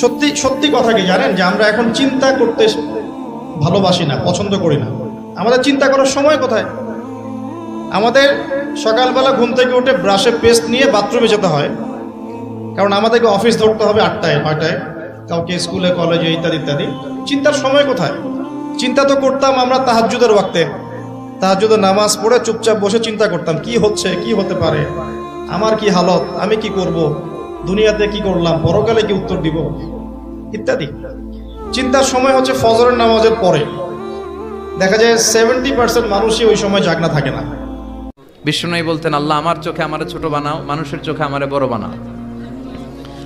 সত্যি সত্যি কথা কি জানেন? যে আমরা এখন চিন্তা করতে ভালোবাসি না, পছন্দ করি না। আমাদের চিন্তা করার সময় কোথায়? আমাদের সকালবেলা ঘুম থেকে উঠে ব্রাশে পেস্ট নিয়ে বাথরুমে যেতে হয়। কারণ আমাদেরকে অফিস ধরতে হবে আটটায়, নয়টায়, কাউকে স্কুলে, কলেজে ইত্যাদি ইত্যাদি। চিন্তার সময় কোথায়? চিন্তা তো করতাম আমরা তাহাজ্জুদের ওয়াক্তে। তাহাজ্জুদের নামাজ পড়ে চুপচাপ বসে চিন্তা করতাম, কি হচ্ছে, কি হতে পারে? আমার কি হালত? আমি কি করব? দুনিয়াতে কি করলাম? পরকালে কি উত্তর দিব? ইত্যাদি। চিন্তার সময় হচ্ছে ফজরের নামাজের পরে। দেখা যায় সেভেন্টি পার্সেন্ট মানুষই ওই সময় জাগনা থাকে না। বিষ্ণুনাই বলতেন, আল্লাহ আমার চোখে আমারে ছোট বানাও, মানুষের চোখে আমারে বড় বানাও।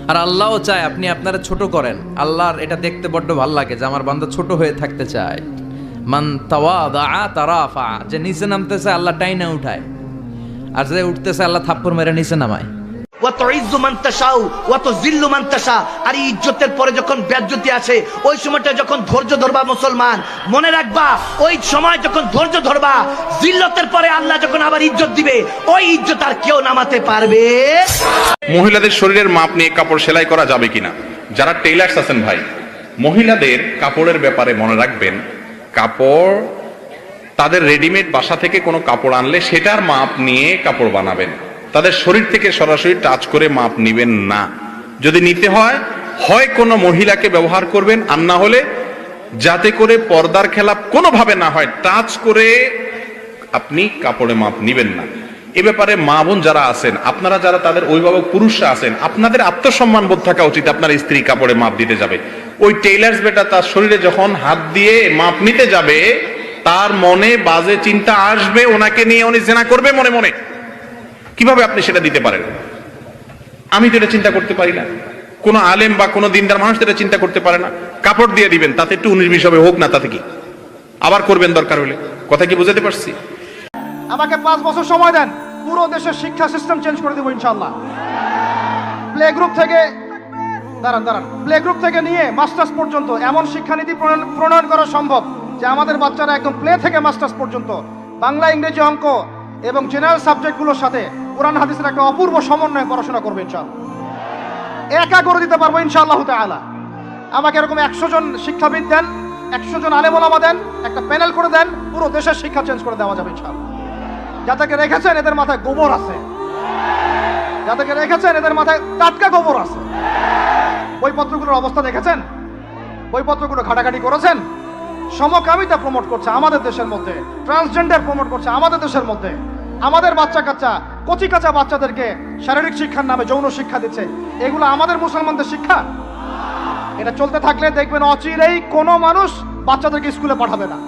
আর আল্লাহও চায়, আপনি আপনারা ছোট করেন। আল্লাহর এটা দেখতে বড্ড ভালো লাগে যে আমার বান্দা ছোট হয়ে থাকতে চায়। মান তারাফা, যে নিচে নামতেছে, আল্লাহ টাইনা উঠায়। আর যে উঠতেছে, আল্লাহ থাপ্পড় মেরে নিচে নামায়। ওয়াতুইজ্জু মান তাশাউ ওয়াতুযিল্লু মান তাশা। আর ইজ্জতের পরে যখন বেজ্জতি আসে, ওই সময়টা যখন ধৈর্য ধরবা মুসলমান, মনে রাখবা, ওই সময় যখন ধৈর্য ধরবা জিল্লতের পরে আল্লাহ যখন আবার ইজ্জত দিবে, ওই ইজ্জত আর কেউ নামাতে পারবে। মহিলাদের শরীরের মাপ নিয়ে কাপড় সেলাই করা যাবে কিনা? যারা টেইলার্স আছেন ভাই, মহিলাদের কাপড়ের ব্যাপারে মনে রাখবেন, কাপড়, তাদের রেডিমেড বাসা থেকে কোনো কাপড় আনলে সেটার মাপ নিয়ে কাপড় বানাবেন। তাদের শরীর থেকে সরাসরি টাচ করে মাপ নিবেন না। যদি নিতে হয় হয় কোনো মহিলাকে ব্যবহার করবেন আর না হলে যাতে করে পর্দার খেলাপ কোনোভাবে না হয় টাচ করে আপনি কাপড়ে মাপ নিবেন না। এ ব্যাপারে মা বোন যারা আছেন, আপনারা যারা তাদের অভিভাবক পুরুষরা আছেন, আপনাদের আত্মসম্মান বোধ থাকা উচিত আপনার স্ত্রী কাপড়ে মাপ দিতে যাবে। ওই টেইলার্স বেটা তার শরীরে যখন হাত দিয়ে মাপ নিতে যাবে, তার মনে বাজে চিন্তা আসবে, ওনাকে নিয়ে উনি জেনা করবে মনে মনে। কীভাবে আপনি সেটা দিতে পারেন? আমি তো এটা চিন্তা করতে পারি না। কোনো আলেম বা কোনো দিনদার মানুষ এটা চিন্তা করতে পারে না। কাপড় দিয়ে দিবেন, তাতে একটু উনিশ বিশ হবে, হোক না, তাতে কি? আবার করবেন দরকার হলে। কথা কি বুঝাতে পারছি? আমাকে পাঁচ বছর সময় দেন, পুরো দেশের শিক্ষা সিস্টেম চেঞ্জ করে দেবো ইনশাল্লাহ প্লে গ্রুপ থেকে, দাঁড়ান দাঁড়ান। প্লে গ্রুপ থেকে নিয়ে মাস্টার্স পর্যন্ত এমন শিক্ষানীতি প্রণয়ন করা সম্ভব যে আমাদের বাচ্চারা একদম প্লে থেকে মাস্টার্স পর্যন্ত বাংলা, ইংরেজি অঙ্ক এবং জেনারেল সাবজেক্টগুলোর সাথে কোরআন হাদিসের একটা অপূর্ব সমন্বয়ে পড়াশোনা করবে ইনশাল্লাহ একা করে দিতে পারব ইনশাআল্লাহ তাআলা। আমাকে এরকম একশো জন শিক্ষাবিদ দেন, একশো জন আলেমোলামা দেন, একটা প্যানেল করে দেন, পুরো দেশের শিক্ষা চেঞ্জ করে দেওয়া যাবে ইনশাআল্লাহ। যাদেরকে রেখেছেন এদের মাথায় গোবর আছে। যাদেরকে রেখেছেন এদের মাথায় টাটকা গোবর আছে। বইপত্রগুলোর অবস্থা দেখেছেন? বইপত্রগুলো ঘাটাঘাটি করেছেন? সমকামিতা প্রমোট করছে আমাদের দেশের মধ্যে। ট্রান্সজেন্ডার প্রমোট করছে আমাদের দেশের মধ্যে। আমাদের বাচ্চা কাচ্চা কচি কাঁচা বাচ্চাদেরকে শারীরিক শিক্ষার নামে যৌন শিক্ষা দিচ্ছে। এগুলো আমাদের মুসলমানদের শিক্ষা। এটা চলতে থাকলে দেখবেন অচিরেই কোনো মানুষ বাচ্চাদেরকে স্কুলে পাঠাবে না।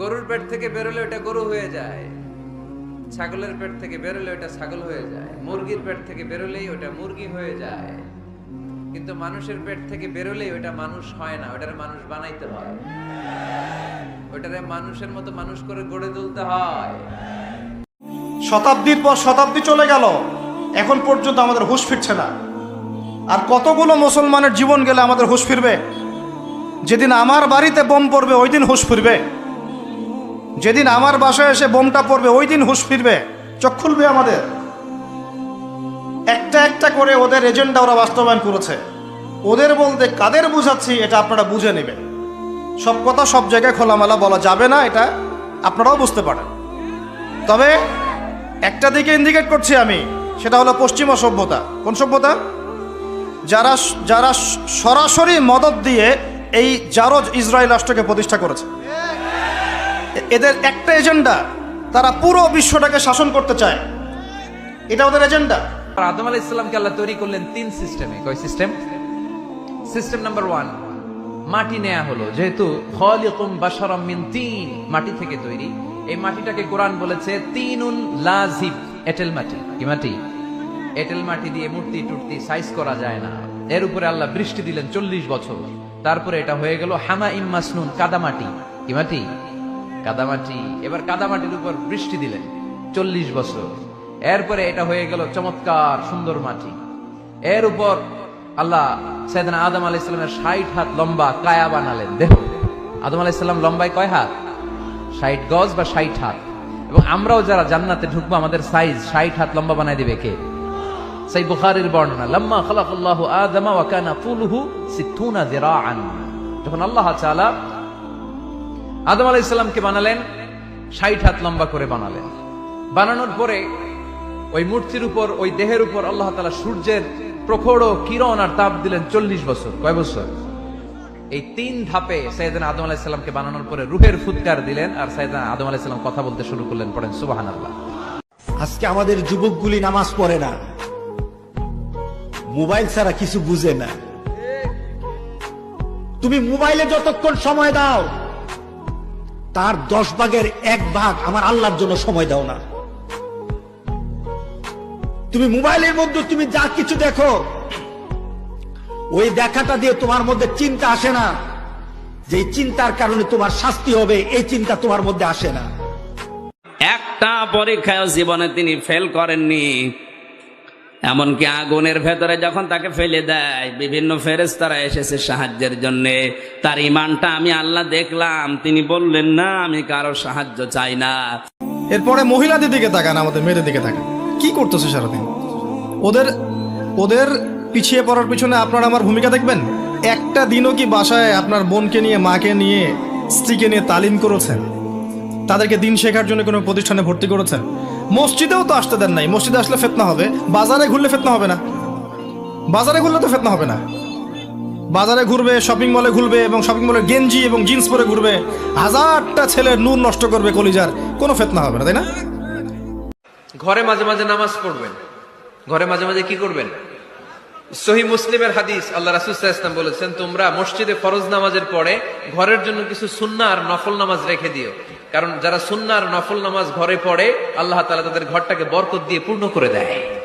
গরুর পেট থেকে বেরোলে ওটা গরু হয়ে যায়। ছাগলের পেট থেকে বেরোলে ওটা ছাগল হয়ে যায়। মুরগির পেট থেকে বেরোলেই ওটা মুরগি হয়ে যায়। কিন্তু মানুষের পেট থেকে বেরোলেই ওটা মানুষ হয় না ওটারে মানুষ বানাইতে হয়। ওটারে মানুষের মতো মানুষ করে গড়ে তুলতে হয়। শতাব্দীর পর শতাব্দী চলে গেল। এখন পর্যন্ত আমাদের হুঁশ ফিরছে না। আর কতগুলো মুসলমানের জীবন গেলে আমাদের হুঁশ ফিরবে? যেদিন আমার বাড়িতে বোম পড়বে, ওই দিন হুঁশ ফিরবে। যেদিন আমার বাসায় এসে বোমটা পড়বে, ওই দিন হুঁশ ফিরবে। চোখ খুলবে আমাদের। একটা একটা করে ওদের এজেন্ডা ওরা বাস্তবায়ন করেছে। ওদের বলতে কাদের বুঝাচ্ছি, এটা আপনারা বুঝে নেবেন। সব কথা সব জায়গায় খোলামেলা বলা যাবে না, এটা আপনারাও বুঝতে পারেন। তবে একটা দিকে ইন্ডিকেট করছি আমি, সেটা হলো পশ্চিমা সভ্যতা কোন সভ্যতা? যারা যারা সরাসরি মদত দিয়ে এই জারজ ইসরায়েল রাষ্ট্রকে প্রতিষ্ঠা করেছে। এদের একটা এজেন্ডা, তারা পুরো বিশ্বটাকে শাসন করতে চায়। এটা ওদের এজেন্ডা। আদম আলাহ ইসলামকে আল্লাহ তৈরি করলেন তিন সিস্টেমে। কয় সিস্টেম? সিস্টেম নাম্বার ওয়ান, মাটি নেয়া হলো। যেহেতু খলিকুম বাশারাম মিন তিন, মাটি থেকে তৈরি। এই মাটিটাকে কোরআন বলেছে তিনুন লাজিব, এটেল মাটি। কি মাটি? এটেল মাটি দিয়ে মূর্তি টুর্তি সাইজ করা যায় না। এর উপরে আল্লাহ বৃষ্টি দিলেন চল্লিশ বছর। তারপরে এটা হয়ে গেল হামা ইম মাসনুন, কাদামাটি। কি মাটি? কাদামাটি। এবার কাদামাটির উপর বৃষ্টি দিলেন চল্লিশ বছর। এরপরে এটা হয়ে গেল চমৎকার সুন্দর মাটি। এর উপর আল্লাহ সাইদানা আদম আলাহ ইসলামের ষাট হাত লম্বা কায়া বানালেন। দেহ আদম আলাহ ইসলাম লম্বায় কয় হাত? ষাট গজ বা ষাট হাত। এবং আমরাও যারা জান্নাতে ঢুকবো, আমাদের সাইজ ষাট হাত লম্বা বানাই দিবে কে? সেই বুখারীর বর্ণনা, লাম্মা খালাকাল্লাহু আদমা ওয়া কানা তুলুহু সিত্তুনা যিরাআন। যখন আল্লাহ তাআলা আদম আলাইহিস সালামকে বানালেন 60 হাত লম্বা করে বানালেন। বানানোর পরে ওই মূর্তির উপর, ওই দেহের উপর আল্লাহ তাআলা সূর্যের প্রখর কিরণ আর তাপ দিলেন 40 বছর। কয় বছর? এই তিন ধাপে সাইয়েদনা আদম আলাইহিস সালামকে বানানোর পরে রুহের ফুৎকার দিলেন আর সাইয়েদনা আদম আলাইহিস সালাম কথা বলতে শুরু করলেন, পড়েন সুবহানাল্লাহ। আজকে আমাদের যুবকগুলি নামাজ পড়ে না। মোবাইল ছাড়া কিছু বুঝে না। তুমি মোবাইলে যতক্ষণ সময় দাও, তার দশ ভাগের এক ভাগ আমার আল্লাহর জন্য সময় দাও না। তুমি মোবাইলের মধ্যে তুমি যা কিছু দেখো ওই দেখাটা দিয়ে তোমার মধ্যে চিন্তা আসে না। যে চিন্তার কারণে তোমার শাস্তি হবে এই চিন্তা তোমার মধ্যে আসে না। একটা পরীক্ষায় জীবনে তিনি ফেল করেননি। এমনকি আগুনের ভেতরে যখন তাকে ফেলে দেয় বিভিন্ন ফেরেস্তারা এসেছে সাহায্যের জন্য। তার ইমানটা আমি আল্লাহ দেখলাম। তিনি বললেন না আমি কারও সাহায্য চাই না। এরপরে মহিলাদের দিকে তাকান আমাদের মেয়েদের দিকে তাকান। কি করতেছে সারাদিন? ওদের ওদের পিছিয়ে পড়ার পিছনে আপনার আমার ভূমিকা দেখবেন? একটা দিনও কি বাসায় আপনার বোনকে নিয়ে, মাকে নিয়ে, স্ত্রীকে নিয়ে তালিম করেছেন? তাদেরকে দিন শেখার জন্য কোনো প্রতিষ্ঠানে ভর্তি করেছেন? মসজিদেও তো আসতে দেন নাই। মসজিদে আসলে ফেতনা হবে। বাজারে ঘুরলে ফেতনা হবে না। বাজারে ঘুরলে তো ফেতনা হবে না। বাজারে ঘুরবে শপিং মলে ঘুরবে এবং শপিং মলে গেঞ্জি এবং জিন্স পরে ঘুরবে। হাজারটা ছেলে নূর নষ্ট করবে কলিজার। কোনো ফেতনা হবে না, তাই না? ঘরে মাঝে মাঝে নামাজ পড়বেন। ঘরে মাঝে মাঝে কি করবেন? সহি মুসলিমের হাদিস আল্লাহ রাসুল ইসলাম বলেছেন, তোমরা মসজিদে ফরজ নামাজের পরে ঘরের জন্য কিছু সুন্না আর নফল নামাজ রেখে দিও। কারণ যারা সুন্না আর নফল নামাজ ঘরে পড়ে, আল্লাহ তালা তাদের ঘরটাকে বরকত দিয়ে পূর্ণ করে দেয়।